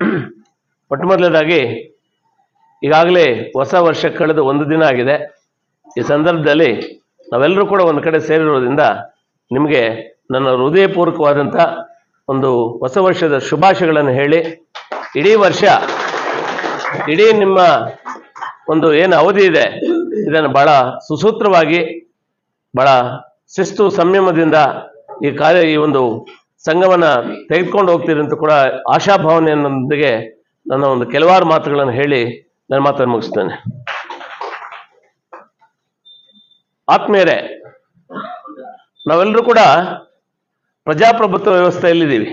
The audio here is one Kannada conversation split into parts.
ಮೊಟ್ಟ ಮೊದಲನೇದಾಗಿ ಈಗಾಗಲೇ ಹೊಸ ವರ್ಷ ಕಳೆದು ಒಂದು ದಿನ ಆಗಿದೆ. ಈ ಸಂದರ್ಭದಲ್ಲಿ ನಾವೆಲ್ಲರೂ ಕೂಡ ಒಂದು ಕಡೆ ಸೇರಿರೋದ್ರಿಂದ ನಿಮಗೆ ನನ್ನ ಹೃದಯಪೂರ್ವಕವಾದಂಥ ಒಂದು ಹೊಸ ವರ್ಷದ ಶುಭಾಶಯಗಳನ್ನು ಹೇಳಿ, ಇಡೀ ವರ್ಷ, ಇಡೀ ನಿಮ್ಮ ಒಂದು ಏನು ಅವಧಿ ಇದೆ, ಇದನ್ನು ಬಹಳ ಸುಸೂತ್ರವಾಗಿ, ಬಹಳ ಶಿಸ್ತು ಸಂಯಮದಿಂದ ಈ ಕಾರ್ಯ, ಈ ಒಂದು ಸಂಘವನ್ನ ತೆಗೆದುಕೊಂಡು ಹೋಗ್ತೀರಿ ಅಂತ ಕೂಡ ಆಶಾಭಾವನೆಯೊಂದಿಗೆ ನನ್ನ ಒಂದು ಕೆಲವಾರು ಮಾತುಗಳನ್ನು ಹೇಳಿ ನನ್ನ ಮಾತನ್ನು ಮುಗಿಸ್ತೇನೆ. ಆತ್ಮೀಯರೇ, ನಾವೆಲ್ಲರೂ ಕೂಡ ಪ್ರಜಾಪ್ರಭುತ್ವ ವ್ಯವಸ್ಥೆಯಲ್ಲಿದ್ದೀವಿ.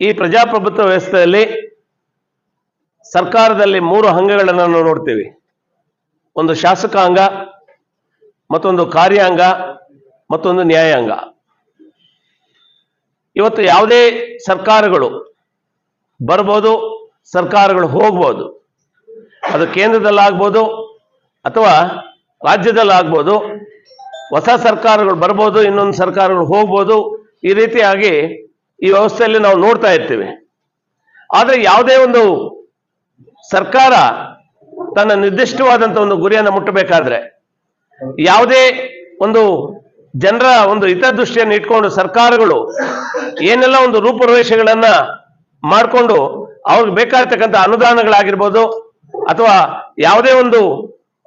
ಈ ಪ್ರಜಾಪ್ರಭುತ್ವ ವ್ಯವಸ್ಥೆಯಲ್ಲಿ ಸರ್ಕಾರದಲ್ಲಿ ಮೂರು ಅಂಗಗಳನ್ನು ನಾವು ನೋಡ್ತೀವಿ. ಒಂದು ಶಾಸಕಾಂಗ, ಮತ್ತೊಂದು ಕಾರ್ಯಾಂಗ, ಮತ್ತೊಂದು ನ್ಯಾಯಾಂಗ. ಇವತ್ತು ಯಾವುದೇ ಸರ್ಕಾರಗಳು ಬರ್ಬೋದು, ಸರ್ಕಾರಗಳು ಹೋಗ್ಬೋದು, ಅದು ಕೇಂದ್ರದಲ್ಲಾಗ್ಬೋದು ಅಥವಾ ರಾಜ್ಯದಲ್ಲಾಗ್ಬೋದು, ಹೊಸ ಸರ್ಕಾರಗಳು ಬರ್ಬೋದು, ಇನ್ನೊಂದು ಸರ್ಕಾರಗಳು ಹೋಗ್ಬೋದು, ಈ ರೀತಿಯಾಗಿ ಈ ವ್ಯವಸ್ಥೆಯಲ್ಲಿ ನಾವು ನೋಡ್ತಾ ಇರ್ತೀವಿ. ಆದರೆ ಯಾವುದೇ ಒಂದು ಸರ್ಕಾರ ತನ್ನ ನಿರ್ದಿಷ್ಟವಾದಂಥ ಒಂದು ಗುರಿಯನ್ನು ಮುಟ್ಟಬೇಕಾದ್ರೆ ಯಾವುದೇ ಒಂದು ಜನರ ಒಂದು ಹಿತದೃಷ್ಟಿಯನ್ನು ಇಟ್ಕೊಂಡು ಸರ್ಕಾರಗಳು ಏನೆಲ್ಲ ಒಂದು ರೂಪುರೇಷೆಗಳನ್ನ ಮಾಡಿಕೊಂಡು ಅವ್ರಿಗೆ ಬೇಕಾಗಿರ್ತಕ್ಕಂಥ ಅನುದಾನಗಳಾಗಿರ್ಬೋದು ಅಥವಾ ಯಾವುದೇ ಒಂದು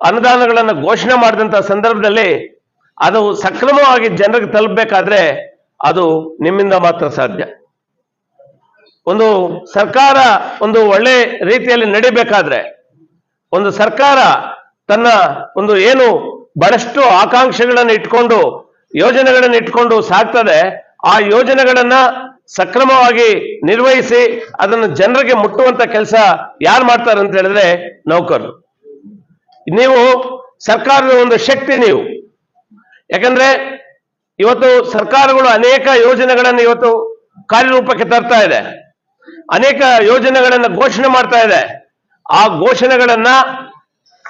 ಅನುದಾನಗಳನ್ನು ಘೋಷಣೆ ಮಾಡಿದಂಥ ಸಂದರ್ಭದಲ್ಲಿ ಅದು ಸಕ್ರಮವಾಗಿ ಜನರಿಗೆ ತಲುಪಬೇಕಾದ್ರೆ ಅದು ನಿಮ್ಮಿಂದ ಮಾತ್ರ ಸಾಧ್ಯ. ಒಂದು ಸರ್ಕಾರ ಒಂದು ಒಳ್ಳೆ ರೀತಿಯಲ್ಲಿ ನಡಿಬೇಕಾದ್ರೆ ಒಂದು ಸರ್ಕಾರ ತನ್ನ ಒಂದು ಏನು ಬಹಳಷ್ಟು ಆಕಾಂಕ್ಷೆಗಳನ್ನು ಇಟ್ಕೊಂಡು ಯೋಜನೆಗಳನ್ನು ಇಟ್ಕೊಂಡು ಸಾಕ್ತದೆ ಆ ಯೋಜನೆಗಳನ್ನ ಸಕ್ರಮವಾಗಿ ನಿರ್ವಹಿಸಿ ಅದನ್ನು ಜನರಿಗೆ ಮುಟ್ಟುವಂತ ಕೆಲಸ ಯಾರು ಮಾಡ್ತಾರೆ ಅಂತ ಹೇಳಿದ್ರೆ ನೌಕರರು. ನೀವು ಸರ್ಕಾರದ ಒಂದು ಶಕ್ತಿ ನೀವು. ಯಾಕಂದ್ರೆ ಇವತ್ತು ಸರ್ಕಾರಗಳು ಅನೇಕ ಯೋಜನೆಗಳನ್ನು ಇವತ್ತು ಕಾರ್ಯರೂಪಕ್ಕೆ ತರ್ತಾ ಇದೆ. ಅನೇಕ ಯೋಜನೆಗಳನ್ನು ಘೋಷಣೆ ಮಾಡ್ತಾ ಇದೆ. ಆ ಘೋಷಣೆಗಳನ್ನ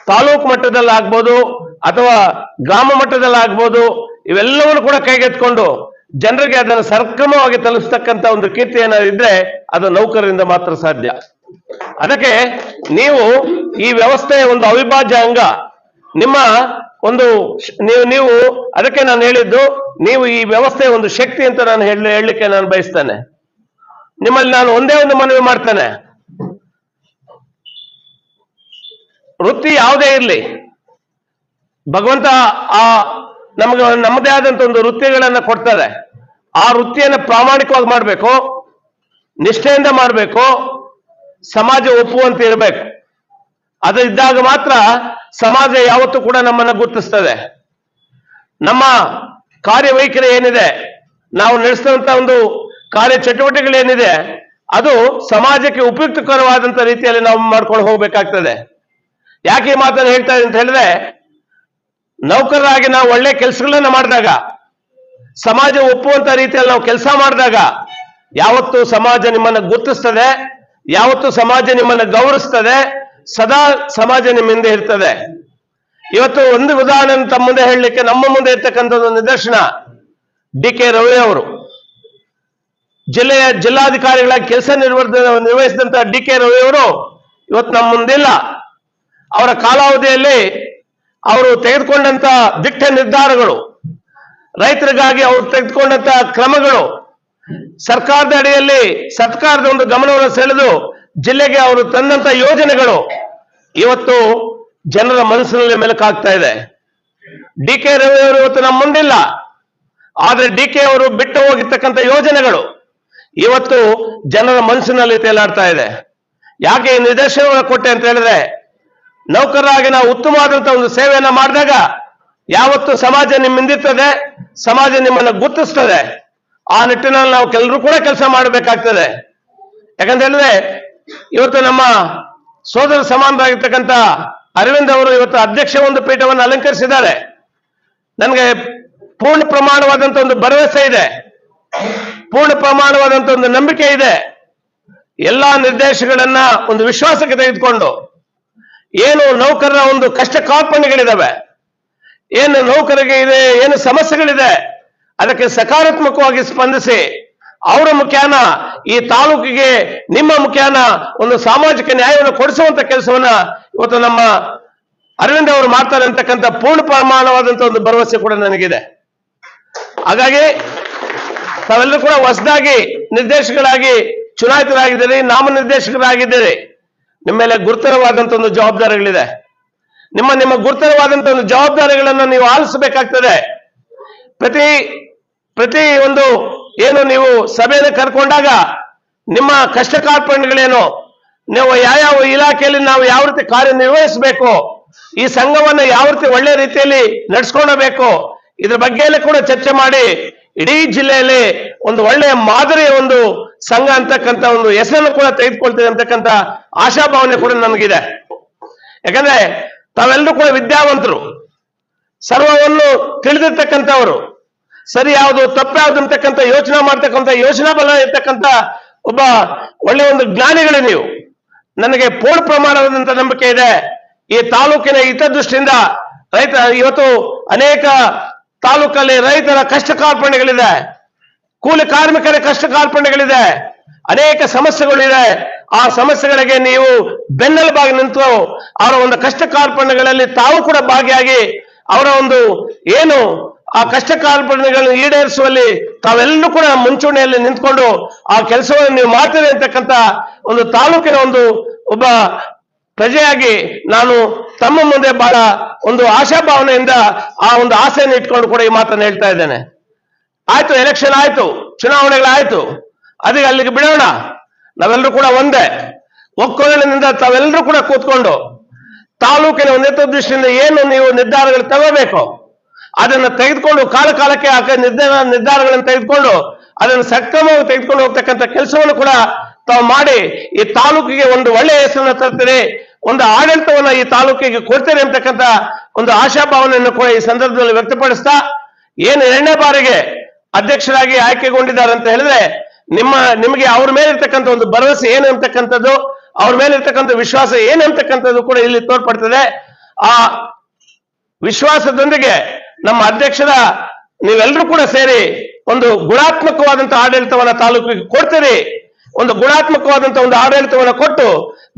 ತಾಲೂಕು ಮಟ್ಟದಲ್ಲಿ ಆಗ್ಬೋದು ಅಥವಾ ಗ್ರಾಮ ಮಟ್ಟದಲ್ಲಿ ಆಗ್ಬೋದು ಇವೆಲ್ಲವನ್ನು ಕೂಡ ಕೈಗೆತ್ಕೊಂಡು ಜನರಿಗೆ ಅದನ್ನು ಸರ್ಕ್ರಮವಾಗಿ ತಲುಪಿಸ್ತಕ್ಕಂತ ಒಂದು ಕೀರ್ತಿ ಏನಾದ್ರು ಇದ್ರೆ ಅದು ನೌಕರರಿಂದ ಮಾತ್ರ ಸಾಧ್ಯ. ಅದಕ್ಕೆ ನೀವು ಈ ವ್ಯವಸ್ಥೆಯ ಒಂದು ಅವಿಭಾಜ್ಯ ಅಂಗ, ನಿಮ್ಮ ಒಂದು ನೀವು ನೀವು ಅದಕ್ಕೆ ನಾನು ಹೇಳಿದ್ದು, ನೀವು ಈ ವ್ಯವಸ್ಥೆಯ ಒಂದು ಶಕ್ತಿ ಅಂತ ನಾನು ಹೇಳಿ, ಹೇಳಲಿಕ್ಕೆ ನಾನು ಬಯಸ್ತೇನೆ. ನಿಮ್ಮಲ್ಲಿ ನಾನು ಒಂದೇ ಒಂದು ಮನವಿ ಮಾಡ್ತೇನೆ. ವೃತ್ತಿ ಯಾವುದೇ ಇರಲಿ, ಭಗವಂತ ಆ ನಮಗೆ ನಮ್ಮದೇ ಆದಂತ ಒಂದು ವೃತ್ತಿಗಳನ್ನ ಕೊಡ್ತಾರೆ ಆ ವೃತ್ತಿಯನ್ನ ಪ್ರಾಮಾಣಿಕವಾಗಿ ಮಾಡಬೇಕು, ನಿಷ್ಠೆಯಿಂದ ಮಾಡಬೇಕು, ಸಮಾಜ ಒಪ್ಪುವಂತೆ ಇರಬೇಕು. ಅದು ಇದ್ದಾಗ ಮಾತ್ರ ಸಮಾಜ ಯಾವತ್ತೂ ಕೂಡ ನಮ್ಮನ್ನ ಗುರುತಿಸ್ತದೆ. ನಮ್ಮ ಕಾರ್ಯವೈಖರಿ ಏನಿದೆ, ನಾವು ನಡೆಸಿದಂತ ಒಂದು ಕಾರ್ಯ ಚಟುವಟಿಕೆಗಳೇನಿದೆ ಅದು ಸಮಾಜಕ್ಕೆ ಉಪಯುಕ್ತಕರವಾದಂತ ರೀತಿಯಲ್ಲಿ ನಾವು ಮಾಡ್ಕೊಂಡು ಹೋಗ್ಬೇಕಾಗ್ತದೆ. ಯಾಕೆ ಈ ಮಾತನ್ನು ಹೇಳ್ತಾ ಇದ್ದೀನಿ ಅಂತ ಹೇಳಿದ್ರೆ ನೌಕರರಾಗಿ ನಾವು ಒಳ್ಳೆ ಕೆಲಸಗಳನ್ನ ಮಾಡಿದಾಗ, ಸಮಾಜ ಒಪ್ಪುವಂತ ರೀತಿಯಲ್ಲಿ ನಾವು ಕೆಲಸ ಮಾಡಿದಾಗ, ಯಾವತ್ತು ಸಮಾಜ ನಿಮ್ಮನ್ನ ಗುರುತಿಸ್ತದೆ, ಯಾವತ್ತು ಸಮಾಜ ನಿಮ್ಮನ್ನ ಗೌರವಿಸ್ತದೆ, ಸದಾ ಸಮಾಜ ನಿಮ್ಮ ಹಿಂದೆ ಇರ್ತದೆ. ಇವತ್ತು ಒಂದು ಉದಾಹರಣೆ ತಮ್ಮ ಮುಂದೆ ಹೇಳಲಿಕ್ಕೆ ನಮ್ಮ ಮುಂದೆ ಇರ್ತಕ್ಕಂಥದ್ದು ನಿದರ್ಶನ. ಡಿ ಕೆ ರವಿ ಅವರು. ಜಿಲ್ಲೆಯ ಜಿಲ್ಲಾಧಿಕಾರಿಗಳ ಕೆಲಸ ನಿರ್ವಹಣೆ ನಿರ್ವಹಿಸಿದಂತ ಡಿ ಕೆ ರವಿ ಅವರು ಇವತ್ತು ನಮ್ಮ ಮುಂದಿಲ್ಲ. ಅವರ ಕಾಲಾವಧಿಯಲ್ಲಿ ಅವರು ತೆಗೆದುಕೊಂಡಂತ ದಿಟ್ಟ ನಿರ್ಧಾರಗಳು, ರೈತರಿಗಾಗಿ ಅವರು ತೆಗೆದುಕೊಂಡಂತ ಕ್ರಮಗಳು, ಸರ್ಕಾರದ ಅಡಿಯಲ್ಲಿ ಸರ್ಕಾರದ ಒಂದು ಗಮನವನ್ನು ಸೆಳೆದು ಜಿಲ್ಲೆಗೆ ಅವರು ತಂದಂತ ಯೋಜನೆಗಳು ಇವತ್ತು ಜನರ ಮನಸ್ಸಿನಲ್ಲಿ ಮೆಲುಕಾಗ್ತಾ ಇದೆ. ಡಿ ಕೆ ರವಿ ಅವರು ಇವತ್ತು ನಮ್ಮ ಮುಂದಿಲ್ಲ. ಆದ್ರೆ ಡಿ ಕೆ ಅವರು ಬಿಟ್ಟು ಹೋಗಿರ್ತಕ್ಕಂಥ ಯೋಜನೆಗಳು ಇವತ್ತು ಜನರ ಮನಸ್ಸಿನಲ್ಲಿ ತೇಲಾಡ್ತಾ ಇದೆ. ಯಾಕೆ ಈ ನಿದರ್ಶನವನ್ನು ಕೊಟ್ಟೆ ಅಂತ ಹೇಳಿದ್ರೆ ನೌಕರರಾಗಿ ನಾವು ಉತ್ತಮವಾದಂತಹ ಒಂದು ಸೇವೆಯನ್ನ ಮಾಡಿದಾಗ ಯಾವತ್ತು ಸಮಾಜ ನಿಮ್ಮಿಂದಿರ್ತದೆ, ಸಮಾಜ ನಿಮ್ಮನ್ನ ಗುರುತಿಸ್ತದೆ. ಆ ನಿಟ್ಟಿನಲ್ಲಿ ನಾವು ಕೆಲವರು ಕೂಡ ಕೆಲಸ ಮಾಡಬೇಕಾಗ್ತದೆ. ಯಾಕಂತ ಹೇಳಿದ್ರೆ, ಇವತ್ತು ನಮ್ಮ ಸೋದರ ಸಮಾನರಾಗಿರ್ತಕ್ಕಂಥ ಅರವಿಂದ್ ಅವರು ಇವತ್ತು ಅಧ್ಯಕ್ಷ ಒಂದು ಪೀಠವನ್ನು ಅಲಂಕರಿಸಿದ್ದಾರೆ. ನನಗೆ ಪೂರ್ಣ ಪ್ರಮಾಣವಾದಂತ ಒಂದು ಭರವಸೆ ಇದೆ. ಪೂರ್ಣ ಪ್ರಮಾಣವಾದಂತ ಒಂದು ನಂಬಿಕೆ ಇದೆ. ಎಲ್ಲಾ ನಿರ್ದೇಶಗಳನ್ನ ಒಂದು ವಿಶ್ವಾಸಕ್ಕೆ ತೆಗೆದುಕೊಂಡು ಏನು ನೌಕರರ ಒಂದು ಕಷ್ಟ ಕಾರ್ಪಣ್ಯಗಳಿದಾವೆ? ಏನು ನೌಕರಿಗೆ ಇದೆ, ಏನು ಸಮಸ್ಯೆಗಳಿದೆ? ಅದಕ್ಕೆ ಸಕಾರಾತ್ಮಕವಾಗಿ ಸ್ಪಂದಿಸಿ, ಅವರ ಮುಖ್ಯಾನ ಈ ತಾಲೂಕಿಗೆ ನಿಮ್ಮ ಮುಖ್ಯಾನ ಒಂದು ಸಾಮಾಜಿಕ ನ್ಯಾಯವನ್ನು ಕೊಡಿಸುವಂತ ಕೆಲಸವನ್ನ ಇವತ್ತು ನಮ್ಮ ಅರವಿಂದ್ ಅವರು ಮಾಡ್ತಾರೆ ಅಂತಕ್ಕಂಥ ಪೂರ್ಣ ಪ್ರಮಾಣವಾದಂತ ಒಂದು ಭರವಸೆ ಕೂಡ ನನಗಿದೆ. ಹಾಗಾಗಿ ತಾವೆಲ್ಲರೂ ಕೂಡ ಹೊಸದಾಗಿ ನಿರ್ದೇಶಕರಾಗಿ, ಚುನಾಯಿತರಾಗಿದ್ದೀರಿ, ನಾಮನಿರ್ದೇಶಕರಾಗಿದ್ದೀರಿ. ನಿಮ್ಮ ಮೇಲೆ ಗುರುತರವಾದಂತ ಒಂದು ಜವಾಬ್ದಾರಿಗಳಿದೆ. ನಿಮ್ಮ ನಿಮ್ಮ ಗುರುತರವಾದಂತ ಒಂದು ಜವಾಬ್ದಾರಿಗಳನ್ನು ನೀವು ಆಲಿಸಬೇಕಾಗ್ತದೆ. ಪ್ರತಿ ಪ್ರತಿ ಒಂದು ಏನು ನೀವು ಸಭೆಯನ್ನು ಕರ್ಕೊಂಡಾಗ ನಿಮ್ಮ ಕಷ್ಟ ಕಾರ್ಪಣ್ಯಗಳೇನು ನೀವು ಯಾವ್ಯಾವ ಇಲಾಖೆಯಲ್ಲಿ ನಾವು ಯಾವ ರೀತಿ ಕಾರ್ಯನಿರ್ವಹಿಸಬೇಕು, ಈ ಸಂಘವನ್ನು ಯಾವ ರೀತಿ ಒಳ್ಳೆ ರೀತಿಯಲ್ಲಿ ನಡೆಸ್ಕೊಳ್ಬೇಕು ಇದ್ರ ಬಗ್ಗೆ ಕೂಡ ಚರ್ಚೆ ಮಾಡಿ, ಇಡೀ ಜಿಲ್ಲೆಯಲ್ಲಿ ಒಂದು ಒಳ್ಳೆಯ ಮಾದರಿಯ ಒಂದು ಸಂಘ ಅಂತಕ್ಕಂಥ ಒಂದು ಹೆಸರನ್ನು ಕೂಡ ತೆಗೆದುಕೊಳ್ತೇವೆ ಅಂತಕ್ಕಂಥ ಆಶಾಭಾವನೆ ಕೂಡ ನಮಗಿದೆ. ಯಾಕಂದ್ರೆ ತಾವೆಲ್ಲರೂ ಕೂಡ ವಿದ್ಯಾವಂತರು. ಸರ್ವವನ್ನು ತಿಳಿದಿರ್ತಕ್ಕಂಥವರು. ಸರಿ ಯಾವುದು ತಪ್ಪು ಯಾವುದು ಅಂತಕ್ಕಂಥ ಯೋಚನೆ ಮಾಡ್ತಕ್ಕಂಥ ಯೋಚನಾ ಬಲ ಇರ್ತಕ್ಕಂಥ ಒಬ್ಬ ಒಳ್ಳೆಯ ಒಂದು ಜ್ಞಾನಿಗಳು ನೀವು. ನನಗೆ ಪೂರ್ಣ ಪ್ರಮಾಣದಂತ ನಂಬಿಕೆ ಇದೆ. ಈ ತಾಲೂಕಿನ ಹಿತದೃಷ್ಟಿಯಿಂದ ರೈತ ಇವತ್ತು ಅನೇಕ ತಾಲೂಕಲ್ಲಿ ರೈತರ ಕಷ್ಟ ಕಾರ್ಪಣ್ಯಗಳಿದೆ. ಕೂಲಿ ಕಾರ್ಮಿಕರ ಕಷ್ಟ ಕಾರ್ಪಣ್ಯಗಳಿದೆ, ಅನೇಕ ಸಮಸ್ಯೆಗಳಿದೆ. ಆ ಸಮಸ್ಯೆಗಳಿಗೆ ನೀವು ಬೆನ್ನೆಲುಬಾಗಿ ನಿಂತು ಅವರ ಒಂದು ಕಷ್ಟ ಕಾರ್ಪಣ್ಯಗಳಲ್ಲಿ ತಾವು ಕೂಡ ಭಾಗಿಯಾಗಿ ಅವರ ಒಂದು ಏನು ಆ ಕಷ್ಟ ಕಾರ್ಪಣ್ಯಗಳನ್ನು ಈಡೇರಿಸುವಲ್ಲಿ ತಾವೆಲ್ಲರೂ ಕೂಡ ಮುಂಚೂಣಿಯಲ್ಲಿ ನಿಂತ್ಕೊಂಡು ಆ ಕೆಲಸವನ್ನು ನೀವು ಮಾಡ್ತೀರಿ ಅಂತಕ್ಕಂಥ ಒಂದು ತಾಲೂಕಿನ ಒಂದು ಒಬ್ಬ ಪ್ರಜೆಯಾಗಿ ನಾನು ತಮ್ಮ ಮುಂದೆ ಬಹಳ ಒಂದು ಆಶಾಭಾವನೆಯಿಂದ ಆ ಒಂದು ಆಸೆಯನ್ನು ಇಟ್ಕೊಂಡು ಕೂಡ ಈ ಮಾತನ್ನು ಹೇಳ್ತಾ ಇದ್ದೇನೆ. ಆಯ್ತು ಎಲೆಕ್ಷನ್ ಆಯ್ತು, ಚುನಾವಣೆಗಳಾಯ್ತು. ಅದಕ್ಕೆ ಅಲ್ಲಿಗೆ ಬಿಡೋಣ. ನಾವೆಲ್ಲರೂ ಕೂಡ ಒಂದೇ. ಒಕ್ಕೊರಲಿನಿಂದ ತಾವೆಲ್ಲರೂ ಕೂಡ ಕೂತ್ಕೊಂಡು ತಾಲೂಕಿನ ನೇತೃತ್ವ ದೃಷ್ಟಿಯಿಂದ ಏನು ನೀವು ನಿರ್ಧಾರಗಳು ತಗೋಬೇಕು, ಅದನ್ನ ತೆಗೆದುಕೊಂಡು ಕಾಲ ಕಾಲಕ್ಕೆ ಆ ನಿರ್ಧಾರ, ನಿರ್ಧಾರಗಳನ್ನು ತೆಗೆದುಕೊಂಡು ಅದನ್ನು ಸಕ್ರಮವಾಗಿ ತೆಗೆದುಕೊಂಡು ಹೋಗ್ತಕ್ಕಂಥ ಕೆಲಸವನ್ನು ಕೂಡ ತಾವು ಮಾಡಿ ಈ ತಾಲೂಕಿಗೆ ಒಂದು ಒಳ್ಳೆಯ ಹೆಸರನ್ನು ತರ್ತೀರಿ, ಒಂದು ಆಡಳಿತವನ್ನ ಈ ತಾಲೂಕಿಗೆ ಕೊಡ್ತೀರಿ ಅಂತಕ್ಕಂಥ ಒಂದು ಆಶಾಭಾವನೆಯನ್ನು ಕೂಡ ಈ ಸಂದರ್ಭದಲ್ಲಿ ವ್ಯಕ್ತಪಡಿಸ್ತಾ, ಏನು ಎರಡನೇ ಬಾರಿಗೆ ಅಧ್ಯಕ್ಷರಾಗಿ ಆಯ್ಕೆಗೊಂಡಿದ್ದಾರೆ ಅಂತ ಹೇಳಿದ್ರೆ, ನಿಮ್ಮ, ನಿಮಗೆ ಅವ್ರ ಮೇಲೆ ಇರ್ತಕ್ಕಂಥ ಒಂದು ಭರವಸೆ ಏನು ಅಂತಕ್ಕಂಥದ್ದು, ಅವ್ರ ಮೇಲೆ ಇರ್ತಕ್ಕಂಥ ವಿಶ್ವಾಸ ಏನು ಅಂತಕ್ಕಂಥದ್ದು ಕೂಡ ಇಲ್ಲಿ ತೋರ್ಪಡ್ತದೆ. ಆ ವಿಶ್ವಾಸದೊಂದಿಗೆ ನಮ್ಮ ಅಧ್ಯಕ್ಷರ ನೀವೆಲ್ಲರೂ ಕೂಡ ಸೇರಿ ಒಂದು ಗುಣಾತ್ಮಕವಾದಂತಹ ಆಡಳಿತವನ್ನ ತಾಲೂಕಿಗೆ ಕೊಡ್ತೀರಿ. ಒಂದು ಗುಣಾತ್ಮಕವಾದಂತ ಒಂದು ಆಡಳಿತವನ್ನು ಕೊಟ್ಟು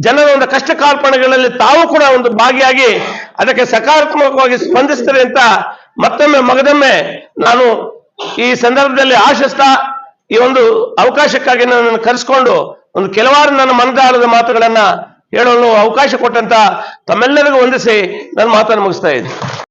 ಜನರ ಒಂದು ಕಷ್ಟ ಕಾರ್ಪಣೆಗಳಲ್ಲಿ ತಾವು ಕೂಡ ಒಂದು ಭಾಗಿಯಾಗಿ ಅದಕ್ಕೆ ಸಕಾರಾತ್ಮಕವಾಗಿ ಸ್ಪಂದಿಸ್ತೀರಿ ಅಂತ ಮತ್ತೊಮ್ಮೆ, ಮಗದೊಮ್ಮೆ ನಾನು ಈ ಸಂದರ್ಭದಲ್ಲಿ ಆಶಿಸ್ತಾ ಈ ಒಂದು ಅವಕಾಶಕ್ಕಾಗಿ ನನ್ನನ್ನು ಕರೆಸ್ಕೊಂಡು ಒಂದು ಕೆಲವಾರು ನನ್ನ ಮನದಾಳದ ಮಾತುಗಳನ್ನ ಹೇಳಲು ಅವಕಾಶ ಕೊಟ್ಟಂತ ತಮ್ಮೆಲ್ಲರಿಗೂ ವಂದಿಸಿ ನನ್ನ ಮಾತನ್ನು ಮುಗಿಸ್ತಾ ಇದ್ದೀನಿ.